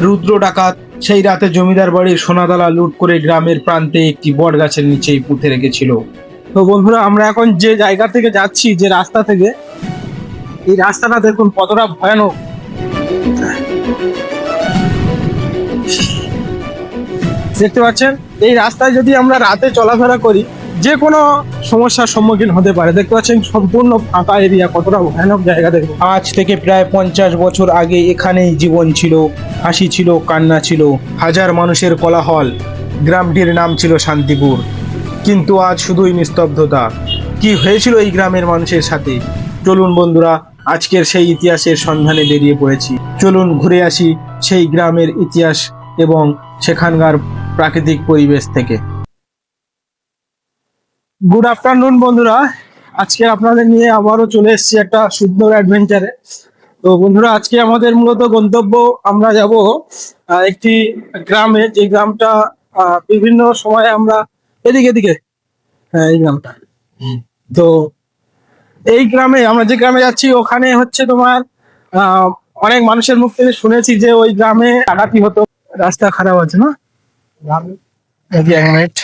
রুদ্র ডাকাত, সেই রাতে জমিদার বাড়ির সোনাদালা লুট করে গ্রামের প্রান্তে একটি বট গাছের নিচেই পুঁতে রেখেছিল। তো বন্ধুরা, আমরা এখন যে জায়গা থেকে যাচ্ছি, যে রাস্তা থেকে, এই রাস্তাটা দেখুন কতটা ভয়ানক। দেখতে পাচ্ছেন? এই রাস্তায় যদি আমরা রাতে চলাফেরা করি যে কোনো সমস্যার সম্মুখীন হতে পারে। দেখতে পাচ্ছেন সম্পূর্ণ ফাঁকা এরিয়া কতটা ভয়ানক জায়গা দেখুন। আজ থেকে প্রায় পঞ্চাশ বছর আগে এখানেই জীবন ছিল, হাসি ছিল, কান্না ছিল, হাজার মানুষের কোলাহল। গ্রামটির নাম ছিল শান্তিপুর। কিন্তু আজ শুধুই নিস্তব্ধতা। কি হয়েছিল এই গ্রামের মানুষের সাথে? চলুন বন্ধুরা, আজকের সেই ইতিহাসের সন্ধানে বেরিয়ে পড়েছি। চলুন ঘুরে আসি সেই গ্রামের ইতিহাস এবং সেখানকার প্রাকৃতিক পরিবেশ থেকে। গুড আফটারনুন বন্ধুরা। আজকে আপনাদের নিয়ে আবারও চলে এসেছি একটা সুন্দর অ্যাডভেঞ্চারে তো বন্ধুরা আজকে আমাদের মূলত গন্তব্য আমরা যাব একটি গ্রামে। যে গ্রামটা বিভিন্ন সময়ে আমরা এদিকে এদিকে হ্যাঁ এই গ্রামটা। তো এই গ্রামে আমরা যে গ্রামে যাচ্ছি ওখানে হচ্ছে তোমার অনেক মানুষের মুখ থেকে শুনেছি যে ওই গ্রামে ডাকাতি হতো। রাস্তা খারাপ আছে না? এক মিনিট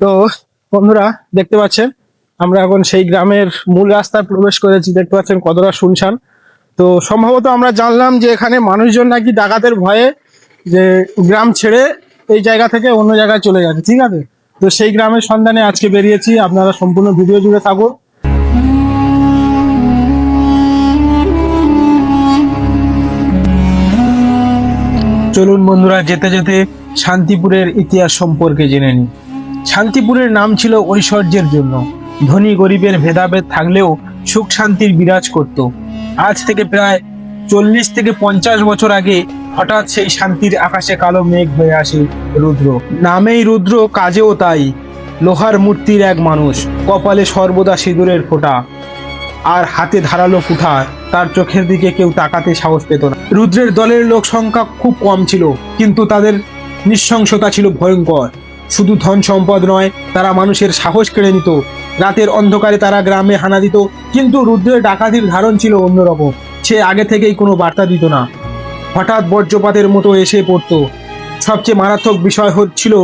তো, বন্ধুরা, দেখতে পাচ্ছেন, আমরা এখন সেই গ্রামের মূল রাস্তায় প্রবেশ করেছি। দেখতে পাচ্ছেন কতটা শুনশান। তো, সম্ভবত আমরা জানলাম যে এখানে মানুষজন নাকি ডাকাতের ভয়ে যে গ্রাম ছেড়ে এই জায়গা থেকে অন্য জায়গায় চলে যাচ্ছে ঠিক আছে? তো সেই গ্রামের সন্ধানে আজকে বেরিয়েছি। আপনারা সম্পূর্ণ ভিডিও জুড়ে থাকুন। চলুন বন্ধুরা, যেতে যেতে শান্তিপুরের ইতিহাস সম্পর্কে জেনে নিই। শান্তিপুরের নাম ছিল ঐশ্বর্যের জন্য। ধনী গরিবের ভেদাভেদ থাকলেও সুখ শান্তির বিরাজ করত। আজ থেকে প্রায় চল্লিশ থেকে পঞ্চাশ বছর আগে হঠাৎ সেই শান্তির আকাশে কালো মেঘ হয়ে আসে রুদ্র। নামেই রুদ্র, কাজেও তাই। লোহার মূর্তির এক মানুষ, কপালে সর্বদা সিঁদুরের ফোঁটা। আর হাতে ধারালো কুঠার, তার চোখের দিকে কেউ তাকাতে সাহস পেত না। রুদ্রের দলের লোক সংখ্যা খুব কম ছিল, কিন্তু তাদের নৃশংসতা ছিল ভয়ঙ্কর। শুধু ধন সম্পদ নয়, তারা মানুষের সাহস কেড়ে নিত। রাতের অন্ধকারে তারা গ্রামে হানা দিত, কিন্তু রুদ্রের ডাকাতির ধারণ ছিল অন্যরকম। সে আগে থেকেই কোনো বার্তা দিত না। হঠাৎ বজ্রপাতের মতো এসে পড়তো। সবচেয়ে মারাত্মক বিষয় হচ্ছিল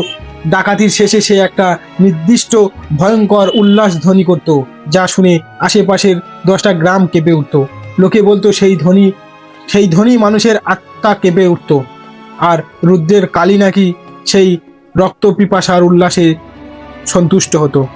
ডাকাতির শেষে সে একটা নির্দিষ্ট ভয়ঙ্কর উল্লাস ধ্বনি করত, যা শুনে আশেপাশের দশটা গ্রাম কেঁপে উঠত। লোকে বলতো, সেই ধ্বনি সেই ধ্বনি মানুষের আত্মা কেঁপে উঠত। আর রুদ্রের কালী নাকি সেই রক্ত পিপাসার উল্লাসে সন্তুষ্ট হতো।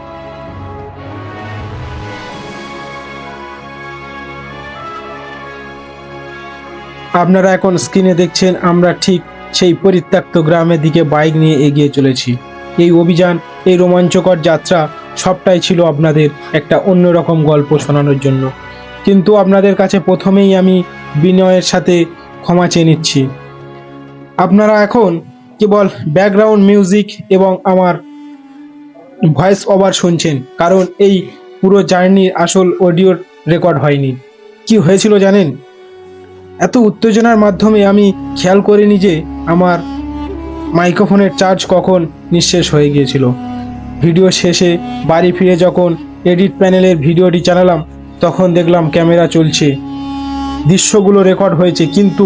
আপনারা এখন স্ক্রিনে দেখছেন, আমরা ঠিক সেই পরিত্যক্ত গ্রামের দিকে বাইক নিয়ে এগিয়ে চলেছি। এই অভিযান, এই রোমাঞ্চকর যাত্রা সবটাই ছিল আপনাদের একটা অন্যরকম গল্প শোনানোর জন্য। কিন্তু আপনাদের কাছে প্রথমেই আমি বিনয়ের সাথে ক্ষমা চেয়ে নিচ্ছি। আপনারা এখন কেবল ব্যাকগ্রাউন্ড মিউজিক এবং আমার ভয়েস ওভার শুনছেন, কারণ এই পুরো জার্নির আসল অডিও রেকর্ড হয়নি। কি হয়েছিল জানেন? এত উত্তেজনার মাধ্যমে আমি খেয়াল করিনি যে আমার মাইক্রোফোনের চার্জ কখন নিঃশেষ হয়ে গিয়েছিল। ভিডিও শেষে বাড়ি ফিরে যখন এডিট প্যানেলের ভিডিওটি চালালাম, তখন দেখলাম ক্যামেরা চলছে। দৃশ্যগুলো রেকর্ড হয়েছে, কিন্তু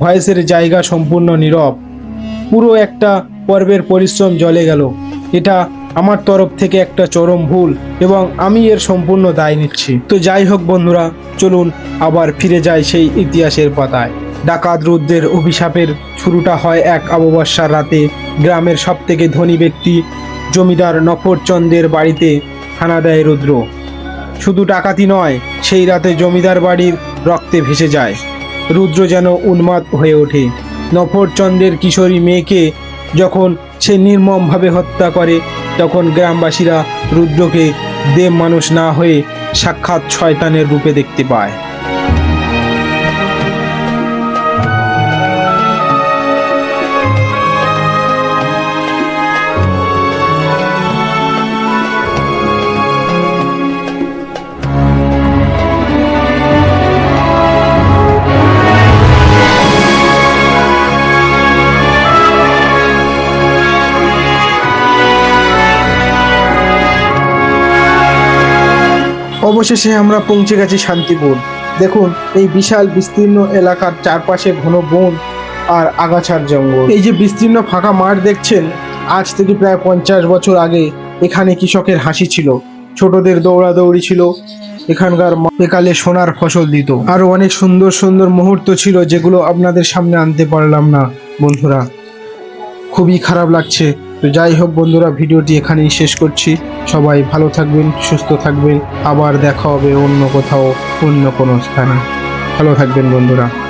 ভয়েসের জায়গা সম্পূর্ণ নীরব। পুরো একটা পর্বের পরিশ্রম জলে গেল। এটা আমার তরফ থেকে একটা চরম ভুল, এবং আমি এর সম্পূর্ণ দায় নিচ্ছি। তো যাই হোক বন্ধুরা, চলুন আবার ফিরে যাই সেই ইতিহাসের পাতায়। ডাকাত রুদ্রের অভিশাপের শুরুটা হয় এক অমাবস্যার রাতে। গ্রামের সব থেকে ধনী ব্যক্তি, জমিদার নফরচন্দের বাড়িতে হানা দেয় রুদ্র। শুধু ডাকাতি নয়, সেই রাতে জমিদার বাড়ির রক্তে ভেসে যায়। রুদ্র যেন উন্মাদ হয়ে ওঠে। নফরচন্দ্রের কিশোরী মেয়েকে যখন সে নির্মমভাবে হত্যা করে, তখন গ্রামবাসীরা রুদ্রকে দেব মানুষ না হয়ে সাক্ষাৎ শয়তানের রূপে দেখতে পায়। অবশেষে আমরা পৌঁছে গেছি শান্তিপুর। দেখুন, এই বিশাল, বিস্তীর্ণ এলাকার চারপাশে ঘন বন আর আগাছার জঙ্গল। এই যে বিস্তীর্ণ ফাঁকা মাঠ দেখছেন, আজ থেকে প্রায় পঞ্চাশ বছর আগে এখানে কৃষকের হাসি ছিল। ছোটদের দৌড়াদৌড়ি ছিল, এখানকার বেকালে সোনার ফসল দিত। আরও অনেক সুন্দর সুন্দর মুহূর্ত ছিল যেগুলো আপনাদের সামনে আনতে পারলাম না, বন্ধুরা। খুবই খারাপ লাগছে তো যাই হোক বন্ধুরা, ভিডিওটি এখানেই শেষ করছি। সবাই ভালো থাকবেন, সুস্থ থাকবেন। আবার দেখা হবে অন্য কোথাও, অন্য কোনো স্থানে। ভালো থাকবেন বন্ধুরা।